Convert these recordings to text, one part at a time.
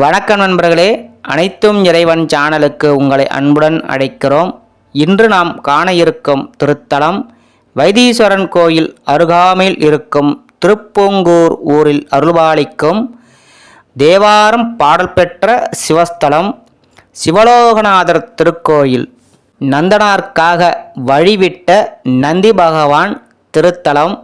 வணக்கம் நண்பர்களே அனைத்தும் இறைவன் சேனலுக்கு உங்களை அன்புடன் அழைக்கிறோம். இன்று நாம் காண இருக்கும் திருத்தலம் வைத்தீஸ்வரன் கோயில் அருகாமையில் இருக்கும் திருப்பூங்கூர் ஊரில் அருள்பாலிக்கும் தேவாரம் பாடல் பெற்ற சிவஸ்தலம் சிவலோகநாதர் திருக்கோயில். நந்தனார்க்காக வழிவிட்ட நந்தி பகவான் திருத்தலம்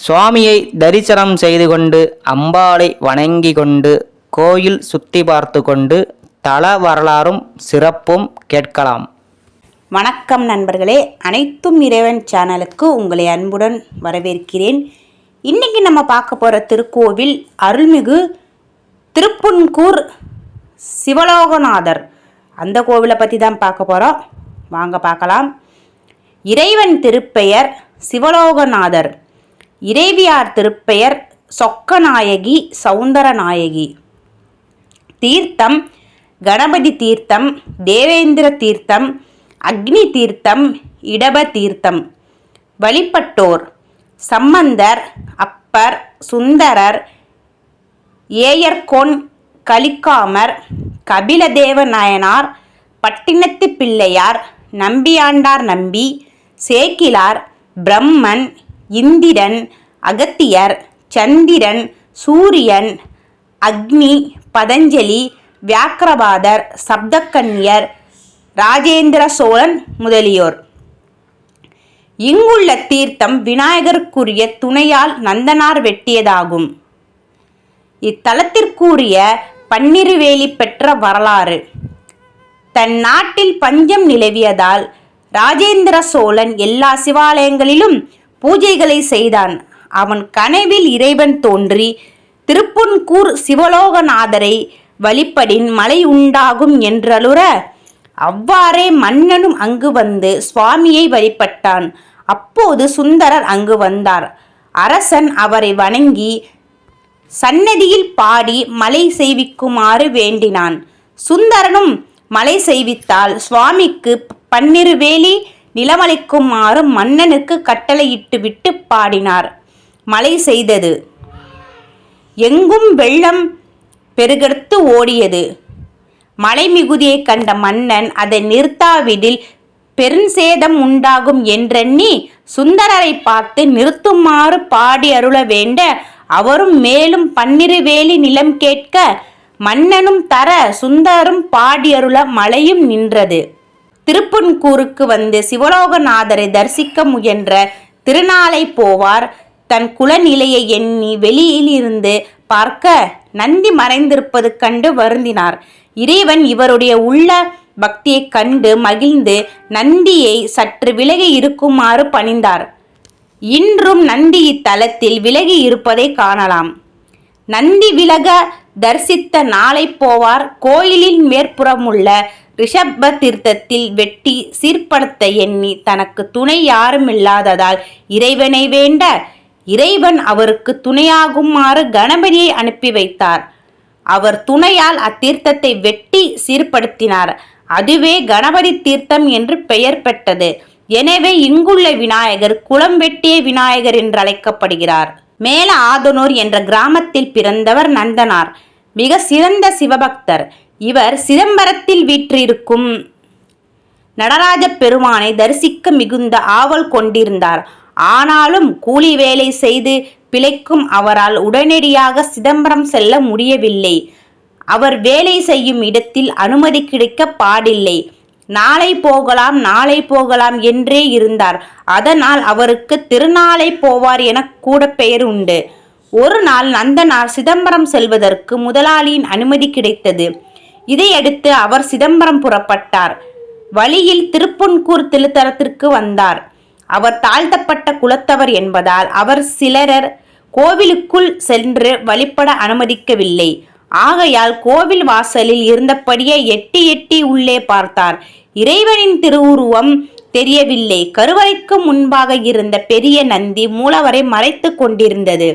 சுவாமியை தரிசனம் செய்து கொண்டு அம்பாளை வணங்கி கொண்டு கோயில் சுற்றி பார்த்து கொண்டு தல வரலாறும் சிறப்பும் கேட்கலாம். வணக்கம் நண்பர்களே. அனைத்தும் இறைவன் சேனலுக்கு உங்களை அன்புடன் வரவேற்கிறேன். இன்னைக்கு நம்ம பார்க்க போகிற திருக்கோவில் அருள்மிகு திருப்புன்கூர் சிவலோகநாதர். அந்த கோவிலை பற்றி தான் பார்க்க போகிறோம் வாங்க பார்க்கலாம். இறைவன் திருப்பெயர் சிவலோகநாதர். இறைவியார் திருப்பெயர் சொக்கநாயகி சௌந்தரநாயகி தீர்த்தம் கணபதி தீர்த்தம் தேவேந்திர தீர்த்தம் அக்னி தீர்த்தம் இடப தீர்த்தம். வழிபட்டோர் சம்பந்தர் அப்பர் சுந்தரர் ஏயர்கொன் கலிக்காமர் கபிலதேவ நாயனார் பட்டினத்து பிள்ளையார் நம்பியாண்டார் நம்பி சேக்கிலார் பிரம்மன் இந்திரன் அகத்தியர் சந்திரன் சூரியன் அக்னி பதஞ்சலி வியாக்கிரபாதர் சப்தக்கன்யர் ராஜேந்திர சோழன் முதலியோர். இங்குள்ள தீர்த்தம் விநாயகருக்குரிய துணையால் நந்தனார் வெட்டியதாகும். இத்தலத்திற்குரிய பன்னிருவேலி பெற்ற வரலாறு. தன் நாட்டில் பஞ்சம் நிலவியதால் ராஜேந்திர சோழன் எல்லா சிவாலயங்களிலும் பூஜைகளை செய்தான். அவன் கனவில் இறைவன் தோன்றி திருப்புன்கூர் சிவலோகநாதரை வழிபடின் மலை உண்டாகும் என்றலுற அவ்வாறே மன்னனும் அங்கு வந்து சுவாமியை வழிபட்டான். அப்போது சுந்தரர் அங்கு வந்தார். அரசன் அவரை வணங்கி சன்னதியில் பாடி மலை செய்விக்குமாறு வேண்டினான். சுந்தரனும் மலை செய்வித்தால் சுவாமிக்கு பன்னிரு வேலி நிலமளிக்குமாறு மன்னனுக்கு கட்டளையிட்டு விட்டு பாடினார். மலை செய்தது எங்கும் வெள்ளம் பெருகெடுத்து ஓடியது. மழை மிகுதியை கண்ட மன்னன் அதை நிறுத்தாவிடில் பெருஞ்சேதம் உண்டாகும் என்றெண்ணி சுந்தரரை பார்த்து நிறுத்துமாறு பாடி அருள வேண்ட அவரும் மேலும் பன்னிரு வேலி நிலம் கேட்க மன்னனும் தர சுந்தரும் பாடியருள மலையும் நின்றது. திருப்புன்கூருக்கு வந்து சிவலோகநாதரை தரிசிக்க முயன்ற திருநாளை போவார். தன் குலநிலையை எண்ணி வெளியிலிருந்து பார்க்க நந்தி மறைந்திருப்பது கண்டு வருந்தினார். இறைவன் இவருடைய உள்ள பக்தியைக் கண்டு மகிழ்ந்து நந்தியை சற்று விலகி இருக்குமாறு பணிந்தார். இன்றும் நந்தி இத்தலத்தில் விலகி இருப்பதை காணலாம். நந்தி விலக தரிசித்த நாளை போவார். கோயிலின் மேற்புறமுள்ள ரிஷப தீர்த்தத்தில் வெட்டி சீர்படுத்த எண்ணி தனக்கு துணை யாருமில்லாததால் இறைவனை வேண்ட இறைவன் அவருக்கு துணையாகுமாறு கணபதியை அனுப்பி வைத்தார். அவர் துணையால் அத்தீர்த்தத்தை வெட்டி சீர்படுத்தினார். அதுவே கணபதி தீர்த்தம் என்று பெயர் பெற்றது. எனவே இங்குள்ள விநாயகர் குளம் வெட்டிய விநாயகர் என்று அழைக்கப்படுகிறார். மேல ஆதனூர் என்ற கிராமத்தில் பிறந்தவர் நந்தனார். மிக சிறந்த சிவபக்தர். இவர் சிதம்பரத்தில் வீற்றிருக்கும் நடராஜ பெருமானை தரிசிக்க மிகுந்த ஆவல் கொண்டிருந்தார். ஆனாலும் கூலி வேலை செய்து பிழைக்கும் அவரால் உடனடியாக சிதம்பரம் செல்ல முடியவில்லை. அவர் வேலை செய்யும் இடத்தில் அனுமதி கிடைக்க பாடில்லை. நாளை போகலாம் நாளை போகலாம் என்றே இருந்தார். அதனால் அவருக்கு திருநாளை போவார் என கூட பெயர் உண்டு. ஒரு நாள் நந்தனார் சிதம்பரம் செல்வதற்கு முதலாளியின் அனுமதி கிடைத்தது. இதையடுத்து அவர் சிதம்பரம் புறப்பட்டார். வழியில் திருப்பொன்கூர் திருத்தலத்திற்கு வந்தார். அவர் தாழ்த்தப்பட்ட குலத்தவர் என்பதால் அவர் சிலரர் கோவிலுக்குள் சென்று வழிபட அனுமதிக்கவில்லை. ஆகையால் கோவில் வாசலில் இருந்தபடியே எட்டி எட்டி உள்ளே பார்த்தார். இறைவனின் திருவுருவம் தெரியவில்லை. கருவறைக்கு முன்பாக இருந்த பெரிய நந்தி மூலவரை மறைத்து கொண்டிருந்தது.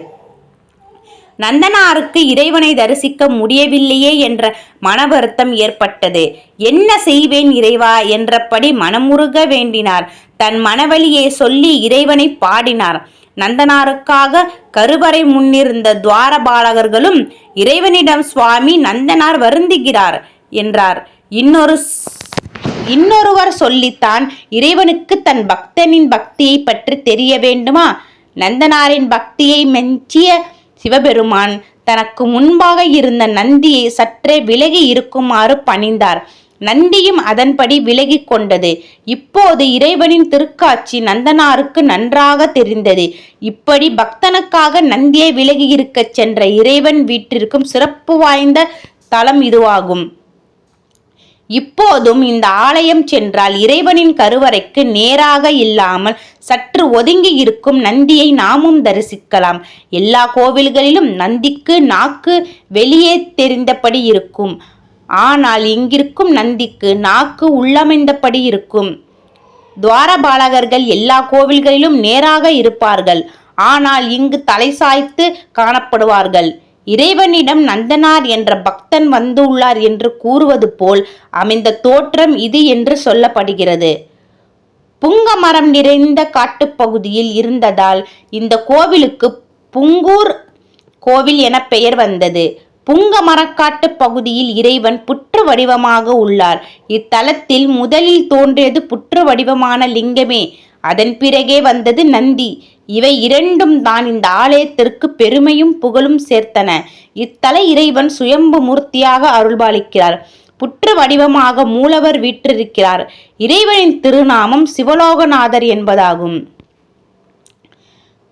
நந்தனாருக்கு இறைவனை தரிசிக்க முடியவில்லையே என்ற மன வருத்தம் ஏற்பட்டது. என்ன செய்வேன் இறைவா? என்றபடி மனமுருக வேண்டினார். தன் மனவழியை சொல்லி இறைவனை பாடினார். நந்தனாருக்காக கருவறை முன்னிருந்த துவாரபாலகர்களும் இறைவனிடம் சுவாமி நந்தனார் வருந்துகிறார் என்றார். இன்னொரு இன்னொருவர் சொல்லித்தான் இறைவனுக்கு தன் பக்தனின் பக்தியை பற்றி தெரிய வேண்டுமா? நந்தனாரின் பக்தியை மெஞ்சிய சிவபெருமான் தனக்கு முன்பாக இருந்த நந்தியை சற்றே விலகி இருக்குமாறு பணிந்தார். நந்தியும் அதன்படி விலகி கொண்டது. இப்போது இறைவனின் திருக்காட்சி நந்தனாருக்கு நன்றாக தெரிந்தது. இப்படி பக்தனுக்காக நந்தியை விலகி இருக்கச் சென்ற இறைவன் வீட்டிற்கும் சிறப்பு வாய்ந்த தலம் இதுவாகும். இப்போதும் இந்த ஆலயம் சென்றால் இறைவனின் கருவறைக்கு நேராக இல்லாமல் சற்று ஒதுங்கி இருக்கும் நந்தியை நாமும் தரிசிக்கலாம். எல்லா கோவில்களிலும் நந்திக்கு நாக்கு வெளியே தெரிந்தபடி இருக்கும். ஆனால் இங்கிருக்கும் நந்திக்கு நாக்கு உள்ளமைந்தபடி இருக்கும். துவாரபாலகர்கள் எல்லா கோவில்களிலும் நேராக இருப்பார்கள். ஆனால் இங்கு தலை சாய்த்து காணப்படுவார்கள். இறைவனிடம் நந்தனார் என்ற பக்தன் வந்துள்ளார் என்று கூறுவது போல் அமைந்த தோற்றம் இது என்று சொல்லப்படுகிறது. புங்க மரம் நிறைந்த காட்டுப்பகுதியில் இருந்ததால் இந்த கோவிலுக்கு புங்கூர் கோவில் என பெயர் வந்தது. புங்க மரக்காட்டு பகுதியில் இறைவன் புற்று வடிவமாக உள்ளார். இத்தலத்தில் முதலில் தோன்றியது புற்று வடிவமான லிங்கமே. அதன் பிறகே வந்தது நந்தி. இவை இரண்டும் தான் இந்த ஆலயத்திற்கு பெருமையும் புகழும் சேர்த்தன. இத்தல இறைவன் சுயம்பு மூர்த்தியாக அருள்பாலிக்கிறார். புற்று வடிவமாக மூலவர் வீற்றிருக்கிறார். இறைவனின் திருநாமம் சிவலோகநாதர் என்பதாகும்.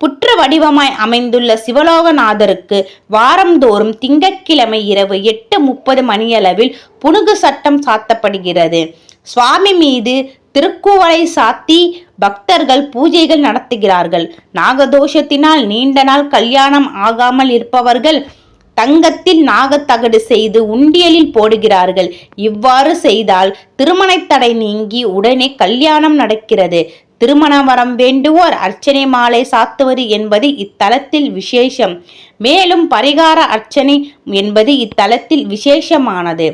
புற்று வடிவமாய் அமைந்துள்ள சிவலோகநாதருக்கு வாரந்தோறும் திங்கட்கிழமை இரவு எட்டு முப்பது மணியளவில் புனுகு சட்டம் சாத்தப்படுகிறது. சுவாமி மீது திருக்குவளை சாத்தி பக்தர்கள் பூஜைகள் நடத்துகிறார்கள். நாகதோஷத்தினால் நீண்ட நாள் கல்யாணம் ஆகாமல் இருப்பவர்கள் தங்கத்தில் நாகத்தகடு செய்து உண்டியலில் போடுகிறார்கள். இவ்வாறு செய்தால் திருமணத் தடை நீங்கி உடனே கல்யாணம் நடக்கிறது. திருமண வரம் வேண்டுவோர் அர்ச்சனை மாலை சாத்துவது என்பது இத்தலத்தில் விசேஷம். மேலும் பரிகார அர்ச்சனை என்பது இத்தலத்தில் விசேஷமானது.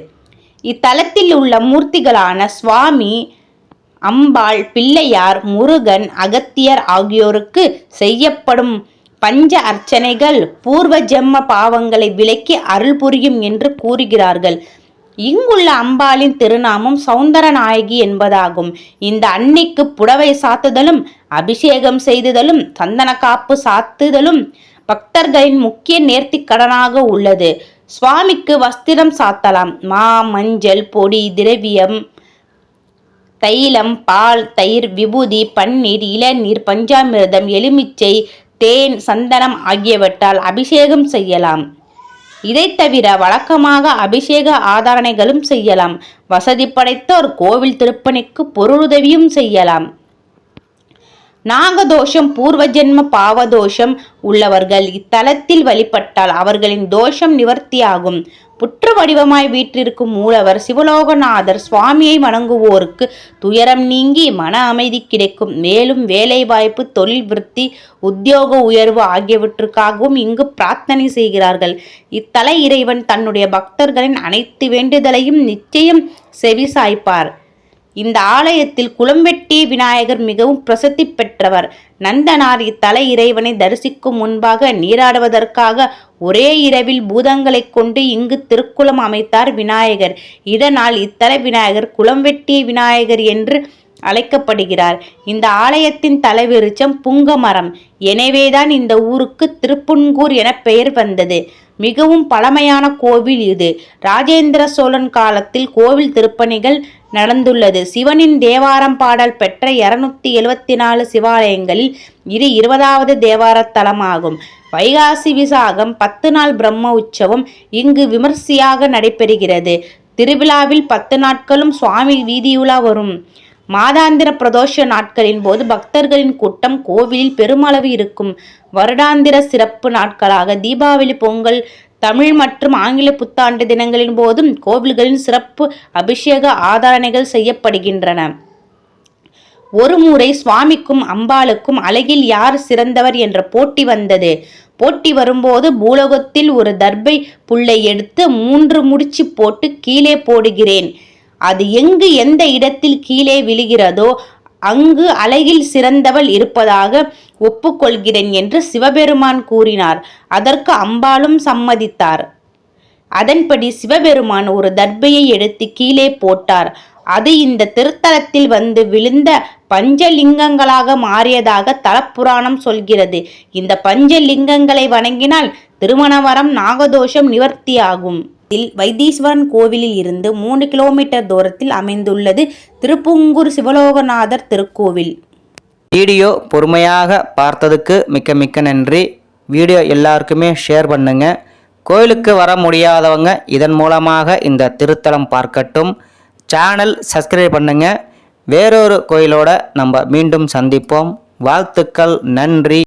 இத்தலத்தில் உள்ள மூர்த்திகளான சுவாமி அம்பாள் பிள்ளையார் முருகன் அகத்தியர் ஆகியோருக்கு செய்யப்படும் பஞ்ச அர்ச்சனைகள் பூர்வ ஜென்ம பாவங்களை விலக்கி அருள் புரியும் என்று கூறுகிறார்கள். இங்குள்ள அம்பாளின் திருநாமம் சௌந்தரநாயகி என்பதாகும். இந்த அன்னைக்கு புடவை சாத்துதலும் அபிஷேகம் செய்துதலும் சந்தன காப்பு சாத்துதலும் பக்தர்களின் முக்கிய நேர்த்திக்கடனாக உள்ளது. சுவாமிக்கு வஸ்திரம் சாத்தலாம். மா மஞ்சள் பொடி திரவியம் தைலம் பால் தயிர் விபூதி பன்னீர் இளநீர் பஞ்சாமிர்தம் எலுமிச்சை தேன் சந்தனம் ஆகியவற்றால் அபிஷேகம் செய்யலாம். இதை தவிர வழக்கமாக அபிஷேக ஆதாரணைகளும் செய்யலாம். வசதி படைத்தோர் கோவில் திருப்பணிக்கு பொருளுதவியும் செய்யலாம். நாகதோஷம் பூர்வ ஜென்ம பாவதோஷம் உள்ளவர்கள் இத்தலத்தில் வழிபட்டால் அவர்களின் தோஷம் நிவர்த்தியாகும். புற்று வடிவமாய் வீற்றிருக்கும் மூலவர் சிவலோகநாதர் சுவாமியை வணங்குவோருக்கு துயரம் நீங்கி மன அமைதி கிடைக்கும். மேலும் வேலைவாய்ப்பு தொழில் விருத்தி உத்தியோக உயர்வு ஆகியவற்றுக்காகவும் இங்கு பிரார்த்தனை செய்கிறார்கள். இத்தலை இறைவன் தன்னுடைய பக்தர்களின் அனைத்து வேண்டுதலையும் நிச்சயம் செவிசாய்ப்பார். இந்த ஆலயத்தில் குளம்பெட்டி விநாயகர் மிகவும் பிரசித்தி பெற்றவர். நந்தனார் இத்தல இறைவனை தரிசிக்கும் முன்பாக நீராடுவதற்காக ஒரே இரவில் பூதங்களைக் கொண்டு இங்கு திருக்குளம் அமைத்தார் விநாயகர். இதனால் இத்தல விநாயகர் குளம்பெட்டி விநாயகர் என்று அழைக்கப்படுகிறார். இந்த ஆலயத்தின் தலைவிருச்சம் புங்கமரம். எனவேதான் இந்த ஊருக்கு திருப்புன்கூர் என பெயர் வந்தது. மிகவும் பழமையான கோவில் இது. ராஜேந்திர சோழன் காலத்தில் கோவில் திருப்பணிகள் நடந்துள்ளது. சிவனின் தேவாரம் பாடல் பெற்ற இருநூத்தி எழுவத்தி நாலு சிவாலயங்களில் இது இருபதாவது தேவார தலமாகும் வைகாசி விசாகம் பத்து நாள் பிரம்ம உற்சவம் இங்கு விமர்சையாக நடைபெறுகிறது. திருவிழாவில் பத்து நாட்களும் சுவாமி வீதியுலா வரும். மாதாந்திர பிரதோஷ நாட்களின் போது பக்தர்களின் கூட்டம் கோவிலில் பெருமளவு இருக்கும். வருடாந்திர சிறப்பு நாட்களாக தீபாவளி பொங்கல் தமிழ் மற்றும் ஆங்கில புத்தாண்டு தினங்களின் போதும் கோவில்களின் சிறப்பு அபிஷேக ஆதாரணைகள் செய்யப்படுகின்றன. ஒரு முறை சுவாமிக்கும் அம்பாளுக்கும் அழகில் யார் சிறந்தவர் என்ற போட்டி வந்தது. போட்டி வரும்போது பூலோகத்தில் ஒரு தர்பை புல்லை எடுத்து மூன்று முடிச்சு போட்டு கீழே போடுகிறேன். அது எங்கு எந்த இடத்தில் கீழே விழுகிறதோ அங்கு அழகில் சிறந்தவள் இருப்பதாக ஒப்புக்கொள்கிறேன் என்று சிவபெருமான் கூறினார். அதற்கு அம்பாளும் சம்மதித்தார். அதன்படி சிவபெருமான் ஒரு தர்பையை எடுத்து கீழே போட்டார். அது இந்த திருத்தலத்தில் வந்து விழுந்த பஞ்சலிங்கங்களாக மாறியதாக தலப்புராணம் சொல்கிறது. இந்த பஞ்சலிங்கங்களை வணங்கினால் திருமணவரம் நாகதோஷம் நிவர்த்தியாகும். இதில் வைத்தீஸ்வரன் கோவிலில் இருந்து மூணு கிலோமீட்டர் தூரத்தில் அமைந்துள்ளது திருப்புங்கூர் சிவலோகநாதர் திருக்கோவில். வீடியோ பொறுமையாக பார்த்ததுக்கு மிக்க மிக்க நன்றி. வீடியோ எல்லாருக்குமே ஷேர் பண்ணுங்க. கோயிலுக்கு வர முடியாதவங்க இதன் மூலமாக இந்த திருத்தலம் பார்க்கட்டும். சேனல் சப்ஸ்கிரைப் பண்ணுங்க. வேறொரு கோயிலோட நம்ம மீண்டும் சந்திப்போம். வாழ்த்துக்கள் நன்றி.